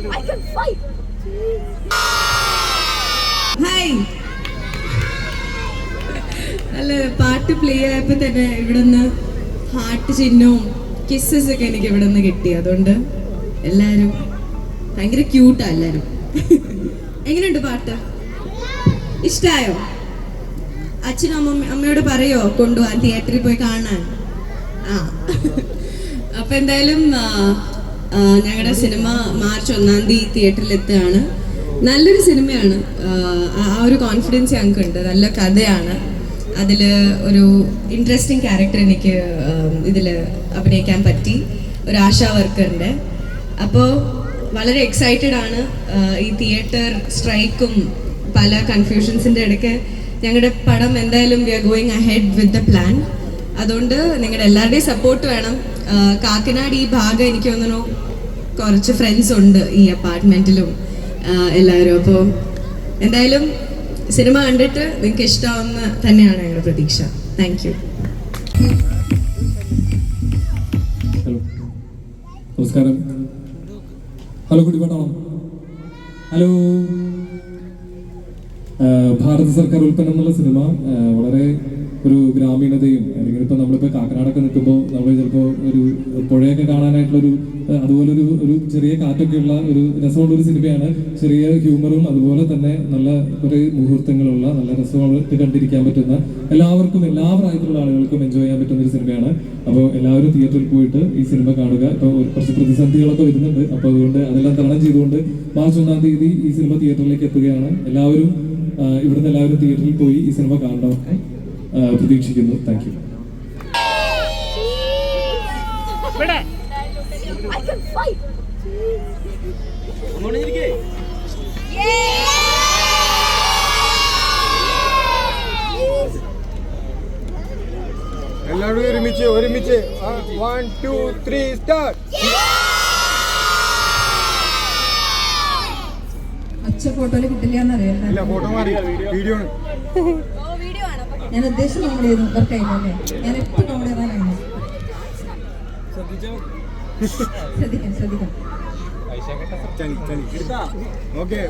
I can fight. Hi നല്ല പാട്ട് play ആയപ്പോൾ തന്നെ ഇവിടുന്ന് ഹാർട്ട് ചിഹ്നവും കിസ്സസ് ഒക്കെ എനിക്ക് ഇവിടെ നിന്ന് കിട്ടി. അതുകൊണ്ട് എല്ലാവരും ഭയങ്കര ക്യൂട്ടാ എല്ലാവരും എങ്ങനെയുണ്ട് പാട്ട്? ഇഷ്ടായോ? അച്ഛനും അമ്മ അമ്മയോട് പറയോ? കൊണ്ടുപോകാൻ തിയേറ്ററിൽ പോയി കാണാൻ. ആ. അപ്പൊ എന്തായാലും ഞങ്ങളുടെ സിനിമ മാർച്ച് ഒന്നാം തീയതി തിയേറ്ററിൽ എത്തുകയാണ് നല്ലൊരു സിനിമയാണ്. ആ, ഒരു കോൺഫിഡൻസ് ഞങ്ങൾക്കുണ്ട്. നല്ല കഥയാണ്. അതിൽ ഒരു ഇൻട്രസ്റ്റിംഗ് ക്യാരക്ടർ എനിക്ക് ഇതിൽ അഭിനയിക്കാൻ പറ്റി. ഒരു ആശാ വർക്കറിന്റെ അപ്പോൾ വളരെ എക്സൈറ്റഡ് ആണ് ഈ തിയേറ്റർ സ്ട്രൈക്കും പല കൺഫ്യൂഷൻസിന്റെ ഇടയ്ക്ക് ഞങ്ങളുടെ പടം എന്തായാലും we are going ahead with the plan അതുകൊണ്ട് നിങ്ങളുടെ എല്ലാവരുടെയും സപ്പോർട്ട് വേണം. കാക്കനാട് ഈ ഭാഗം എനിക്ക് തോന്നുന്നു കുറച്ച് ഫ്രണ്ട്സ് ഉണ്ട് ഈ അപ്പാർട്ട്മെന്റിലും എല്ലാവരും. അപ്പോൾ എന്തായാലും സിനിമ കണ്ടിട്ട് നിങ്ങൾക്ക് ഇഷ്ടമാവുന്ന തന്നെയാണ് ഞങ്ങളുടെ പ്രതീക്ഷ. താങ്ക് യു നമസ്കാരം. ഹലോ കുടിപ്പാട്ടാണോ ഹലോ ഭാരത സർക്കാർ ഉൽപ്പന്നം എന്നുള്ള സിനിമ വളരെ ഒരു ഗ്രാമീണതയും അല്ലെങ്കിൽ ഇപ്പൊ നമ്മളിപ്പോ കാക്കനാടൊക്കെ നിൽക്കുമ്പോൾ നമ്മൾ ചിലപ്പോൾ ഒരു പുഴയൊക്കെ കാണാനായിട്ടുള്ള ഒരു അതുപോലെ ഒരു ചെറിയ കാറ്റൊക്കെ ഉള്ള ഒരു രസമുള്ള ഒരു സിനിമയാണ്. ചെറിയ ഹ്യൂമറും അതുപോലെ തന്നെ നല്ല കുറെ മുഹൂർത്തങ്ങളുള്ള നല്ല രസമായിട്ട് കണ്ടിരിക്കാൻ പറ്റുന്ന. എല്ലാവർക്കും എല്ലാ പ്രായത്തിലുള്ള ആളുകൾക്കും എൻജോയ് ചെയ്യാൻ പറ്റുന്ന ഒരു സിനിമയാണ്. അപ്പോൾ എല്ലാവരും തിയേറ്ററിൽ പോയിട്ട് ഈ സിനിമ കാണുക. ഇപ്പോൾ കുറച്ച് പ്രതിസന്ധികളൊക്കെ വരുന്നുണ്ട്. അപ്പോൾ അതുകൊണ്ട് അതെല്ലാം തരണം ചെയ്തുകൊണ്ട് മാർച്ച് ഒന്നാം തീയതി ഈ സിനിമ തിയേറ്ററിലേക്ക് എത്തുകയാണ്. എല്ലാവരും ഇവിടുന്ന് എല്ലാവരും തിയേറ്ററിൽ പോയി ഈ സിനിമ കാണണം. പ്രതീക്ഷിക്കുന്നു. Thank you I can fight. എല്ലാവരും ഒരുമിച്ച് ഒരുമിച്ച്. വൺ ടു ത്രീ സ്റ്റാർട്ട് അച്ഛ ഫോട്ടോയിൽ കിട്ടില്ല എന്നറിയാം. ഇല്ല ഫോട്ടോ മാറി. വീഡിയോ ആണ്. ഞാൻ ഉദ്ദേശിച്ച നോമ്പ് ചെയ്തു വർക്കായില്ലേ ഞാൻ എപ്പോൾ നോമ്പ് ചെയ്താലാണ് ശ്രദ്ധിക്കാം ശ്രദ്ധിക്കാം. Okay